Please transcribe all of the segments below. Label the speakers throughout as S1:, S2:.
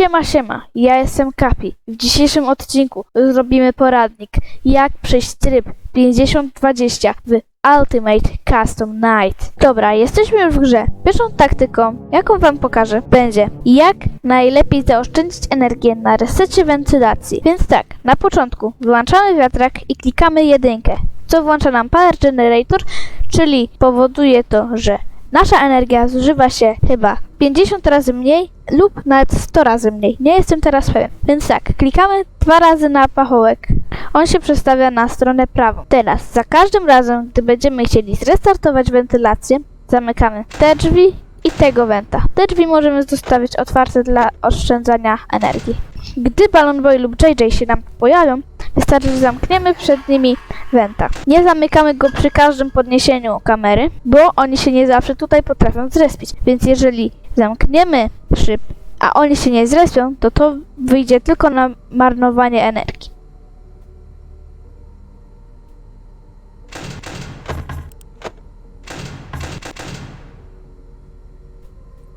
S1: Siema, siema, ja jestem Kapi. W dzisiejszym odcinku zrobimy poradnik, jak przejść tryb 50-20 w Ultimate Custom Night. Dobra, jesteśmy już w grze. Pierwszą taktyką, jaką wam pokażę, będzie jak najlepiej zaoszczędzić energię na resecie wentylacji. Więc tak, na początku wyłączamy wiatrak i klikamy jedynkę, co włącza nam Power Generator, czyli powoduje to, że Nasza energia zużywa się chyba 50 razy mniej lub nawet 100 razy mniej. Nie jestem teraz pewien. Więc tak, klikamy dwa razy na pachołek. On się przestawia na stronę prawą. Teraz, za każdym razem, gdy będziemy chcieli zrestartować wentylację, zamykamy te drzwi i tego wenta. Te drzwi możemy zostawić otwarte dla oszczędzania energii. Gdy Balloon Boy lub JJ się nam pojawią, wystarczy, że zamkniemy przed nimi wenta. Nie zamykamy go przy każdym podniesieniu kamery, bo oni się nie zawsze tutaj potrafią zrespić. Więc jeżeli zamkniemy szyb, a oni się nie zrespią, to to wyjdzie tylko na marnowanie energii.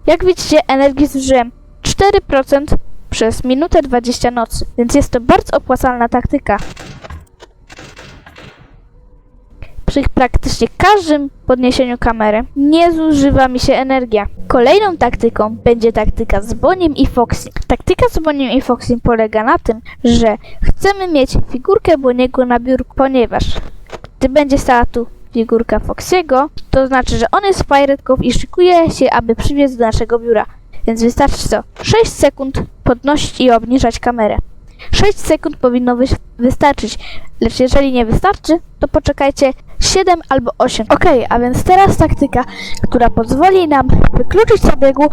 S1: Jak widzicie, energii zużyłem 4% przez minutę 20 nocy, więc jest to bardzo opłacalna taktyka. Przy praktycznie każdym podniesieniu kamery nie zużywa mi się energia. Kolejną taktyką będzie taktyka z Boniem i Foxy. Taktyka z Boniem i Foxy polega na tym, że chcemy mieć figurkę Boniego na biurku, ponieważ gdy będzie stała tu figurka Foxiego, to znaczy, że on jest Cove i szykuje się, aby przybiec do naszego biura. Więc wystarczy co? 6 sekund podnosić i obniżać kamerę. 6 sekund powinno wyś- wystarczyć, lecz jeżeli nie wystarczy, to poczekajcie 7 albo 8. Ok, a więc teraz taktyka, która pozwoli nam wykluczyć z obiegu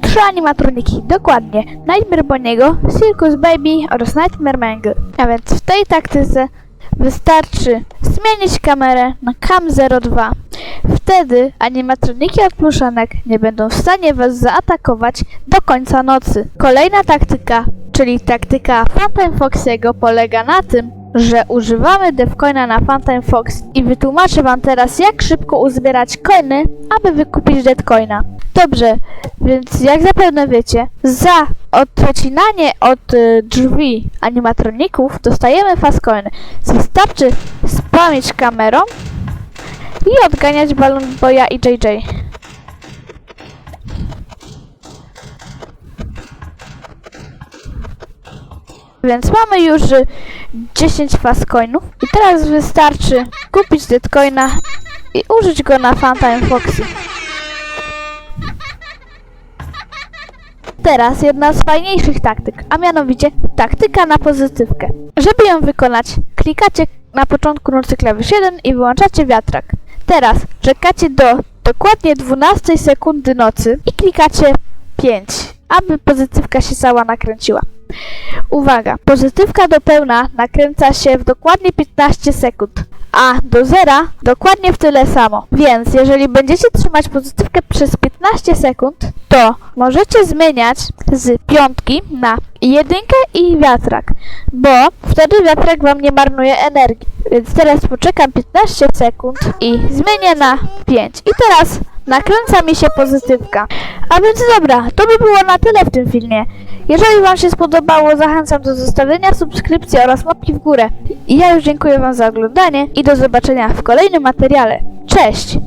S1: trzy animatroniki. Dokładnie, Nightmare Boniego, Circus Baby oraz Nightmare Mangle. A więc w tej taktyce wystarczy zmienić kamerę na Cam 02. Wtedy animatroniki od pluszanek nie będą w stanie was zaatakować do końca nocy. Kolejna taktyka, czyli taktyka Fountain Foxiego polega na tym, że używamy devcoina na Fountain Fox i wytłumaczę wam teraz jak szybko uzbierać coiny, aby wykupić deadcoina. Dobrze, więc jak zapewne wiecie, za odcinanie od y, drzwi animatroników dostajemy fast coiny. Wystarczy spamić kamerą i odganiać Balloon Boya i JJ. Więc mamy już y, 10 fast coinów i teraz wystarczy kupić Deadcoina i użyć go na Fountain Foxy. Teraz jedna z fajniejszych taktyk, a mianowicie taktyka na pozytywkę. Żeby ją wykonać, klikacie na początku nocy klawisz 1 i wyłączacie wiatrak. Teraz czekacie do dokładnie 12 sekundy nocy i klikacie 5, aby pozytywka się cała nakręciła. Uwaga, pozytywka do pełna nakręca się w dokładnie 15 sekund, a do zera dokładnie w tyle samo. Więc jeżeli będziecie trzymać pozytywkę przez 15 sekund, to możecie zmieniać z piątki na jedynkę i wiatrak, bo wtedy wiatrak wam nie marnuje energii. Więc teraz poczekam 15 sekund i zmienię na 5. I teraz nakręca mi się pozytywka. A więc dobra, to by było na tyle w tym filmie. Jeżeli Wam się spodobało, zachęcam do zostawienia subskrypcji oraz łapki w górę. I ja już dziękuję Wam za oglądanie i do zobaczenia w kolejnym materiale. Cześć!